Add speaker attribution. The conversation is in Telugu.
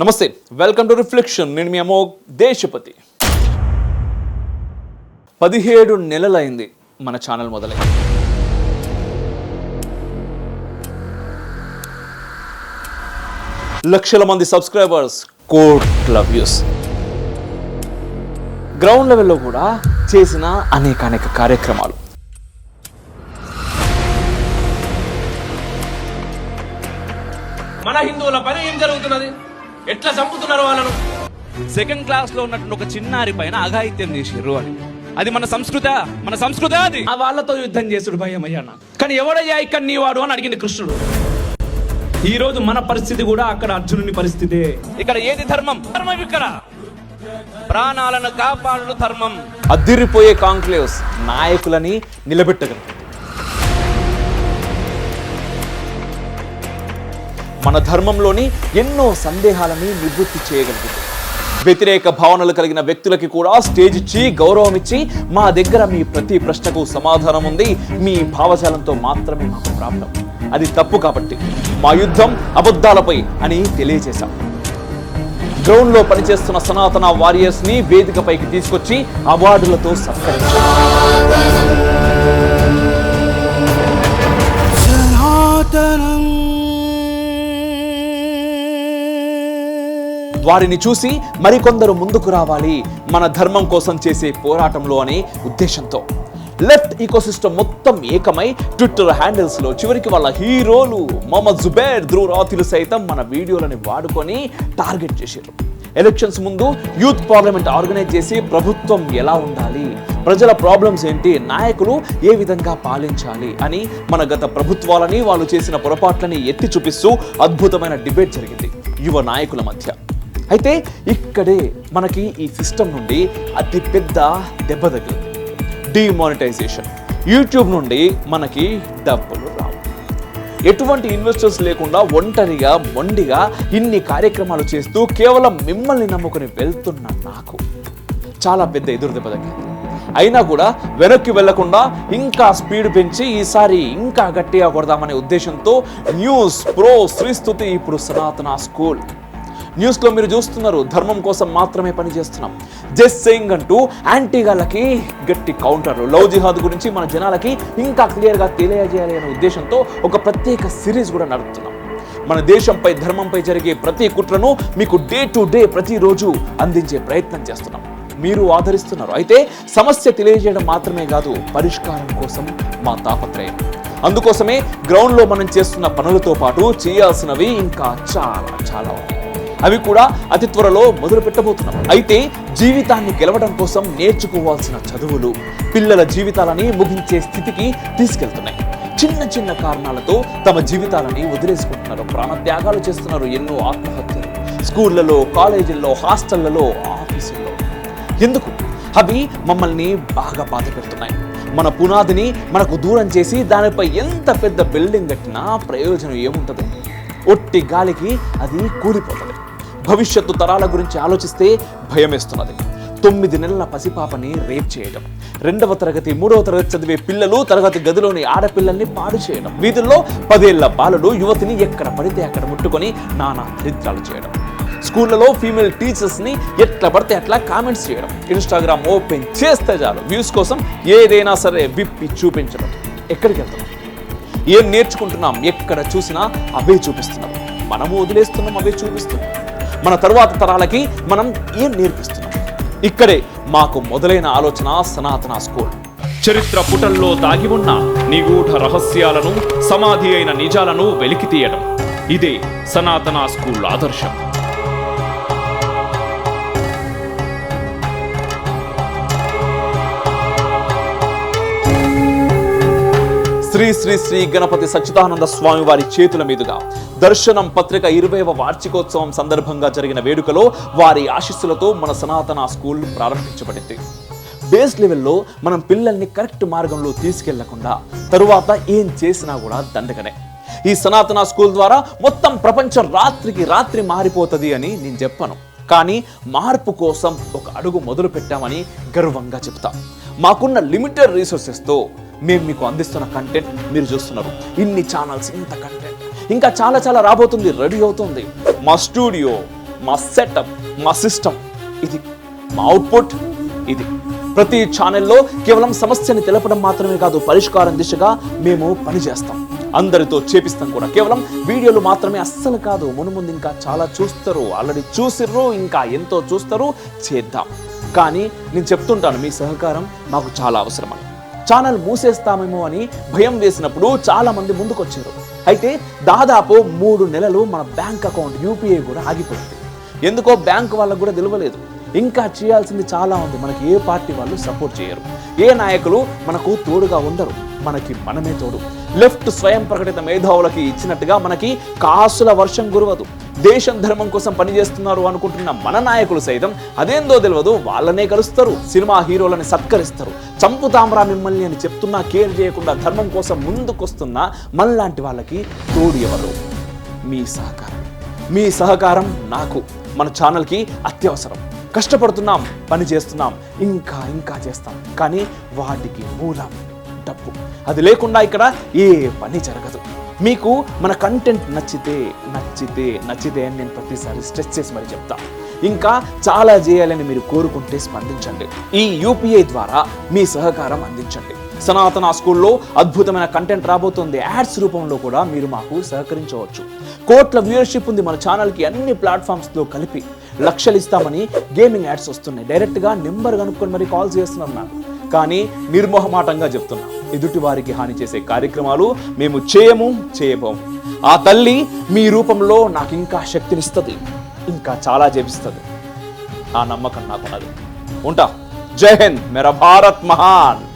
Speaker 1: నమస్తే వెల్కమ్ టు రిఫ్లెక్షన్ నేను మీ అమ్మో దేశపతి. పదిహేడు నెలలైంది మన ఛానల్ మొదలై. లక్షల మంది సబ్స్క్రైబర్స్ కోట్ల వ్యూస్. గ్రౌండ్ లెవెల్లో కూడా చేసిన అనేక అనేక కార్యక్రమాలు.
Speaker 2: మన హిందువుల పని ఏం జరుగుతున్నది? ఎట్లా చంపుతున్నారు వాళ్ళను?
Speaker 3: సెకండ్ క్లాస్లో ఉన్నటువంటి ఒక చిన్నారి పైన అఘాయిత్యం చేసిర్రు అని. అది మన సంస్కృత మన సంస్కృత అది.
Speaker 2: ఆ వాళ్ళతో యుద్ధం చేసుడు భయం అయ్యాన కానీ ఎవడయ్యా ఇక్కడ నీవాడు అని అడిగింది కృష్ణుడు. ఈ రోజు మన పరిస్థితి కూడా అక్కడ అర్జునుని పరిస్థితే.
Speaker 3: ఇక్కడ ఏది ధర్మం? ధర్మం ఇక్కడ. ప్రాణాలను కాపాడు ధర్మం.
Speaker 1: అదిరిపోయే కాంక్లేవ్స్ నాయకులని నిలబెట్టగలరు. మన ధర్మంలోని ఎన్నో సందేహాలని నివృత్తి చేయగలుగుతుంది వ్యతిరేక భావనలు కలిగిన వ్యక్తులకి కూడా స్టేజ్ ఇచ్చి గౌరవం ఇచ్చి మా దగ్గర మీ ప్రతి ప్రశ్నకు సమాధానం ఉంది. మీ భావజాలంతో మాత్రమే మాకు ప్రాప్తం. అది తప్పు కాబట్టి మా యుద్ధం అబద్ధాలపై అని తెలియజేశాం. గ్రౌండ్లో పనిచేస్తున్న సనాతన వారియర్స్ని వేదికపైకి తీసుకొచ్చి అవార్డులతో సత్కరించారు వారిని చూసి మరికొందరు ముందుకు రావాలి. మన ధర్మం కోసం చేసే పోరాటంలో అనే ఉద్దేశంతో. లెఫ్ట్ ఈకోసిస్టమ్ మొత్తం ఏకమై ట్విట్టర్ హ్యాండిల్స్లో చివరికి వాళ్ళ హీరోలు మొహమ్మద్ జుబేర్ ధ్రువరాతిలు సైతం మన వీడియోలని వాడుకొని టార్గెట్ చేశారు. ఎలక్షన్స్ ముందు యూత్ పార్లమెంట్ ఆర్గనైజ్ చేసి ప్రభుత్వం ఎలా ఉండాలి? ప్రజల ప్రాబ్లమ్స్ ఏంటి? నాయకులు ఏ విధంగా పాలించాలి? అని మన గత ప్రభుత్వాలని వాళ్ళు చేసిన పొరపాట్లని ఎత్తి చూపిస్తూ అద్భుతమైన డిబేట్ జరిగింది. యువ నాయకుల మధ్య. అయితే ఇక్కడే మనకి ఈ సిస్టమ్ నుండి అతి పెద్ద దెబ్బ తగిలింది. డిమానిటైజేషన్ యూట్యూబ్ నుండి మనకి డబ్బులు రావు. ఎటువంటి ఇన్వెస్టర్స్ లేకుండా ఒంటరిగా మొండిగా ఇన్ని కార్యక్రమాలు చేస్తూ కేవలం మిమ్మల్ని నమ్ముకుని వెళ్తున్న నాకు చాలా పెద్ద ఎదురు దెబ్బ తగ్గింది అయినా కూడా వెనక్కి వెళ్ళకుండా ఇంకా స్పీడ్ పెంచి ఈసారి ఇంకా గట్టిగా కొడదామనే ఉద్దేశంతో న్యూస్ ప్రో శ్రీస్తుతి ఇప్పుడు సనాతన స్కూల్. న్యూస్లో మీరు చూస్తున్నారు ధర్మం కోసం మాత్రమే పనిచేస్తున్నాం. జస్ట్ సెయింగ్ అంటూ యాంటీగాళ్ళకి గట్టి కౌంటర్లు. లవ్ జిహాద్ గురించి మన జనాలకి ఇంకా క్లియర్గా తెలియజేయాలి అనే ఉద్దేశంతో ఒక ప్రత్యేక సిరీస్ కూడా నడుపుతున్నాం. మన దేశంపై ధర్మంపై జరిగే ప్రతి కుట్రను మీకు డే టు డే ప్రతిరోజు అందించే ప్రయత్నం చేస్తున్నాం. మీరు ఆదరిస్తున్నారు. అయితే సమస్య తెలియజేయడం మాత్రమే కాదు పరిష్కారం కోసం మా తాపత్రయం. అందుకోసమే గ్రౌండ్లో మనం చేస్తున్న పనులతో పాటు చేయాల్సినవి ఇంకా చాలా చాలా ఉన్నాయి. అవి కూడా అతి త్వరలో మొదలు పెట్టబోతున్నాం అయితే జీవితాన్ని గెలవడం కోసం నేర్చుకోవాల్సిన చదువులు పిల్లల జీవితాలని ముగించే స్థితికి తీసుకెళ్తున్నాయి. చిన్న చిన్న కారణాలతో తమ జీవితాలని వదిలేసుకుంటున్నారు. ప్రాణత్యాగాలు చేస్తున్నారు ఎన్నో ఆత్మహత్యలు. స్కూళ్ళలో కాలేజీల్లో హాస్టళ్ళలో ఆఫీసుల్లో. ఎందుకు? అవి మమ్మల్ని బాగా బాధ పెడుతున్నాయి. మన పునాదిని మనకు దూరం చేసి దానిపై ఎంత పెద్ద బిల్డింగ్ కట్టినా ప్రయోజనం ఏముంటుంది? ఒట్టి గాలికి అది కూలిపోతుంది. భవిష్యత్తు తరాల గురించి ఆలోచిస్తే భయమేస్తున్నది. తొమ్మిది నెలల పసిపాపని రేప్ చేయడం రెండవ తరగతి మూడవ తరగతి చదివే పిల్లలు తరగతి గదిలోని ఆడపిల్లల్ని పాడు చేయడం వీధుల్లో పదేళ్ళ బాలుడు యువతిని ఎక్కడ పడితే అక్కడ ముట్టుకొని నానా దరిద్రాలు చేయడం స్కూళ్ళలో ఫీమేల్ టీచర్స్ని ఎట్లా పడితే అట్లా కామెంట్స్ చేయడం. ఇన్స్టాగ్రామ్ ఓపెన్ చేస్తే చాలు వ్యూస్ కోసం ఏదైనా సరే విప్పి చూపించడం. ఎక్కడికి వెళ్తున్నాం? ఏం నేర్చుకుంటున్నాం? ఎక్కడ చూసినా అవే చూపిస్తున్నాం. మనము వదిలేస్తున్నాం అవే చూపిస్తున్నాం. మన తరువాత తరాలకి మనం ఏం నేర్పిస్తున్నాం? ఇక్కడే మాకు మొదలైన ఆలోచన సనాతన స్కూల్.
Speaker 4: చరిత్ర పుటల్లో దాగి ఉన్న నిగూఢ రహస్యాలను సమాధి అయిన నిజాలను వెలికి తీయడం. ఇదే సనాతన స్కూల్ ఆదర్శం.
Speaker 1: శ్రీ శ్రీ శ్రీ గణపతి సచ్చిదానంద స్వామి వారి చేతుల మీదుగా దర్శనం పత్రిక ఇరవైవ వార్షికోత్సవం సందర్భంగా జరిగిన వేడుకలో వారి ఆశీస్సులతో మన సనాతన స్కూల్ ప్రారంభించబడింది. బేస్ లెవెల్లో మనం పిల్లల్ని కరెక్ట్ మార్గంలో తీసుకెళ్ళకుండా తరువాత ఏం చేసినా కూడా దండగనే ఈ సనాతన స్కూల్ ద్వారా మొత్తం ప్రపంచం రాత్రికి రాత్రి మారిపోతుంది అని నేను చెప్పను. కానీ మార్పు కోసం ఒక అడుగు మొదలు పెట్టామని గర్వంగా చెప్తా. మాకున్న లిమిటెడ్ రీసోర్సెస్తో మేము మీకు అందిస్తున్న కంటెంట్ మీరు చూస్తున్నారు. ఇన్ని ఛానల్స్ ఇంత కంటెంట్ ఇంకా చాలా చాలా రాబోతుంది రెడీ అవుతుంది. మా స్టూడియో మా సెటప్ మా సిస్టమ్ ఇది మా అవుట్పుట్ ఇది ప్రతి ఛానల్లో కేవలం సమస్యని తెలపడం మాత్రమే కాదు పరిష్కారం దిశగా మేము పనిచేస్తాం. అందరితో చేపిస్తాం కూడా. కేవలం వీడియోలు మాత్రమే అస్సలు కాదు. మునుముందు ఇంకా చాలా చూస్తారు. ఆల్రెడీ చూసిర్రు ఇంకా ఎంతో చూస్తారు. చేద్దాం. కానీ నేను చెప్తుంటాను మీ సహకారం మాకు చాలా అవసరమని. ఛానల్ మూసేస్తామేమో అని భయం వేసినప్పుడు చాలామంది ముందుకొచ్చారు. అయితే దాదాపు మూడు నెలలు మన బ్యాంక్ అకౌంట్ యూపీఐ కూడా ఆగిపోయింది. ఎందుకో బ్యాంక్ వాళ్ళకు కూడా తెలియలేదు. ఇంకా చేయాల్సింది చాలా ఉంది. మనకి ఏ పార్టీ వాళ్ళు సపోర్ట్ చేయరు. ఏ నాయకులు మనకు తోడుగా ఉండరు. మనకి మనమే తోడు. లెఫ్ట్ స్వయం ప్రకటిత మేధావులకి ఇచ్చినట్టుగా మనకి కాసుల వర్షం గురవదు దేశం ధర్మం కోసం పనిచేస్తున్నారు అనుకుంటున్న మన నాయకులు సైతం అదేందో తెలియదు వాళ్ళనే కలుస్తారు సినిమా హీరోలని సత్కరిస్తారు. చంపుతాంరా మిమ్మల్ని అని చెప్తున్నా కేర్ చేయకుండా ధర్మం కోసం ముందుకొస్తున్న మనలాంటి వాళ్ళకి తోడు ఎవరు? మీ సహకారం. మీ సహకారం నాకు. మన ఛానల్కి అత్యవసరం. కష్టపడుతున్నాం పని చేస్తున్నాం ఇంకా ఇంకా చేస్తాం. కానీ వాటికి మూలం డబ్బు. అది లేకుండా ఇక్కడ ఏ పని జరగదు. మీకు మన కంటెంట్ నచ్చితే నచ్చితే నచ్చితే అని నేను ప్రతిసారి స్ట్రెస్ చేసి మరి చెప్తాను ఇంకా చాలా చేయాలని మీరు కోరుకుంటే స్పందించండి. ఈ యూపీఐ ద్వారా మీ సహకారం అందించండి. సనాతన స్కూల్లో అద్భుతమైన కంటెంట్ రాబోతుంది. యాడ్స్ రూపంలో కూడా మీరు మాకు సహకరించవచ్చు. కోట్ల వ్యూయర్షిప్ ఉంది మన ఛానల్కి అన్ని ప్లాట్ఫామ్స్లో కలిపి. లక్షలు ఇస్తామని గేమింగ్ యాడ్స్ వస్తున్నాయి. డైరెక్ట్గా నెంబర్ కనుక్కొని మరి కాల్ చేస్తున్నారు నాకు కానీ నిర్మోహమాటంగా చెప్తున్నాను ఎదుటివారికి హాని చేసే కార్యక్రమాలు మేము చేయము చేయబోము. ఆ తల్లి మీ రూపంలో నాకు ఇంకా శక్తినిస్తుంది ఇంకా చాలా జపిస్తుంది ఆ నమ్మకం నాకున్నది ఉంటా. జై హింద్. మేరా భారత్ మహాన్.